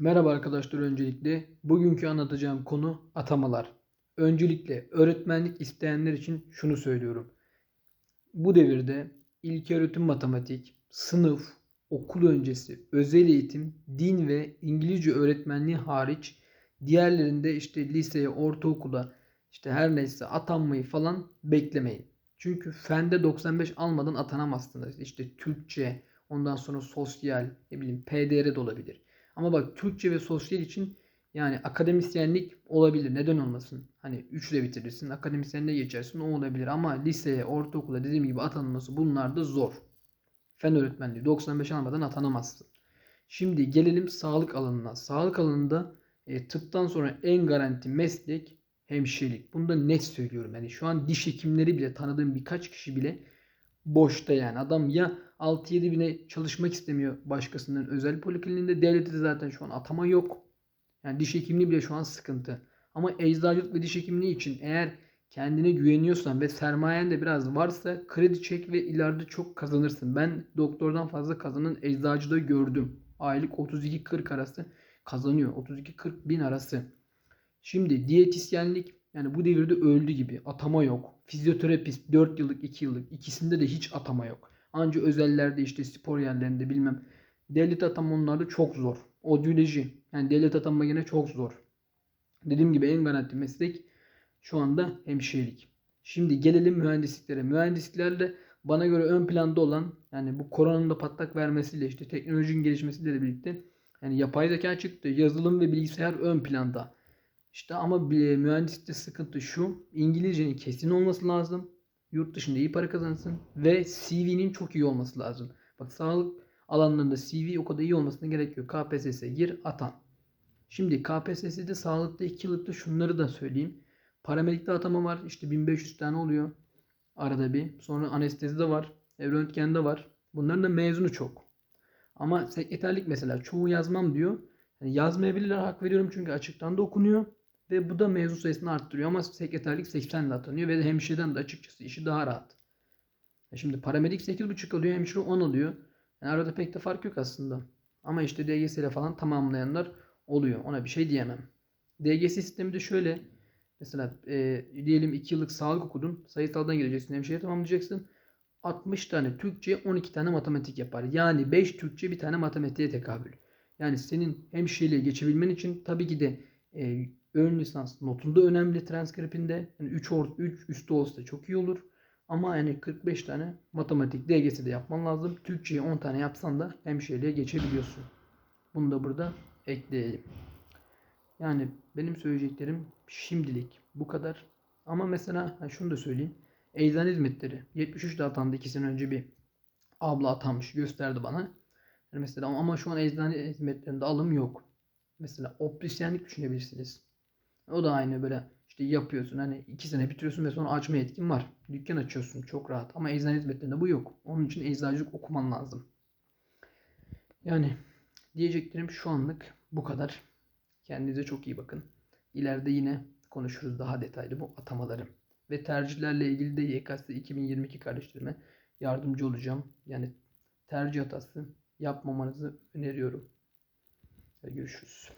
Merhaba arkadaşlar öncelikle. Bugünkü anlatacağım konu atamalar. Öncelikle öğretmenlik isteyenler için şunu söylüyorum. Bu devirde ilköğretim matematik, sınıf, okul öncesi, özel eğitim, din ve İngilizce öğretmenliği hariç diğerlerinde işte liseye, ortaokula işte her neyse atanmayı falan beklemeyin. Çünkü fende 95 almadan atanamazsınız. İşte Türkçe, ondan sonra sosyal, ne bileyim PDR de olabilir. Ama bak Türkçe ve sosyal için yani akademisyenlik olabilir. Neden olmasın? Hani 3 ile bitirirsin. Akademisyenliğe geçersin. O olabilir. Ama liseye, ortaokula dediğim gibi atanması bunlar da zor. Fen öğretmenliği 95 almadan atanamazsın. Şimdi gelelim sağlık alanına. Sağlık alanında e, tıptan sonra en garanti meslek hemşirelik. Bunu da net söylüyorum. Yani şu an diş hekimleri bile tanıdığım birkaç kişi bile boşta yani. Adam ya 6-7 bine çalışmak istemiyor başkasının özel polikliniğinde. Devlette de zaten şu an atama yok. Yani diş hekimliği bile şu an sıkıntı. Ama eczacılık ve diş hekimliği için eğer kendine güveniyorsan ve sermayen de biraz varsa kredi çek ve ileride çok kazanırsın. Ben doktordan fazla kazanan eczacıda gördüm. Aylık 32-40 arası kazanıyor. 32-40 bin arası. Şimdi diyetisyenlik yani bu devirde öldü gibi. Atama yok. Fizyoterapist 4 yıllık 2 yıllık ikisinde de hiç atama yok. Anca özellerde işte spor yerlerinde bilmem. Devlet atama onlarda çok zor. Odyoloji yani devlet atama yine çok zor. Dediğim gibi en garanti meslek şu anda hemşirelik. Şimdi gelelim mühendisliklere. Mühendisliklerle bana göre ön planda olan yani bu koronanın da patlak vermesiyle işte teknolojinin gelişmesiyle birlikte yani yapay zeka çıktı. Yazılım ve bilgisayar ön planda. İşte ama bir mühendislikte sıkıntı şu. İngilizcenin kesin olması lazım. Yurt dışında iyi para kazanırsın. Ve CV'nin çok iyi olması lazım. Bak sağlık alanlarında CV o kadar iyi olmasına gerek yok. KPSS'ye gir atan. Şimdi KPSS'de sağlıkta 2 yıllıkta şunları da söyleyeyim. Paramedikte atama var. İşte 1500 tane oluyor. Arada bir. Sonra anestezi de var. Röntgende var. Bunların da mezunu çok. Ama sekreterlik mesela çoğu yazmam diyor. Yani yazmayabilirler hak veriyorum çünkü açıktan da okunuyor. Ve bu da mezun sayısını arttırıyor ama sekreterlik 80 ile atanıyor ve de hemşireden de açıkçası işi daha rahat. E şimdi paramedik 8,5 alıyor, hemşire 10 alıyor. Yani arada pek de fark yok aslında. Ama işte DGS ile falan tamamlayanlar oluyor. Ona bir şey diyemem. DGS sistemi de şöyle. Mesela e, diyelim 2 yıllık sağlık okudun. Sayısaldan geleceksin. Hemşire tamamlayacaksın. 60 tane Türkçe 12 tane matematik yapar. Yani 5 Türkçe bir tane matematiğe tekabül. Yani senin hemşireliğe geçebilmen için tabii ki de e, ön lisans notunda önemli transkripinde. Yani 3 or 3 üstü olsa çok iyi olur. Ama yani 45 tane matematik DGS'de yapman lazım. Türkçeyi 10 tane yapsan da hemşireliğe geçebiliyorsun. Bunu da burada ekleyelim. Yani benim söyleyeceklerim şimdilik bu kadar. Ama mesela şunu da söyleyeyim. Eczane hizmetleri 73'de atandı 2 sene önce bir abla atanmış gösterdi bana. Yani mesela ama şu an eczane hizmetlerinde alım yok. Mesela optisyenlik düşünebilirsiniz. O da aynı böyle işte yapıyorsun hani iki sene bitiriyorsun ve sonra açma yetkin var. Dükkan açıyorsun çok rahat ama eczane hizmetlerinde bu yok. Onun için eczacılık okuman lazım. Yani diyeceklerim şu anlık bu kadar. Kendinize çok iyi bakın. İleride yine konuşuruz daha detaylı bu atamaları. Ve tercihlerle ilgili de YKS 2022 kardeşlerime yardımcı olacağım. Yani tercih hatası yapmamanızı öneriyorum. Görüşürüz.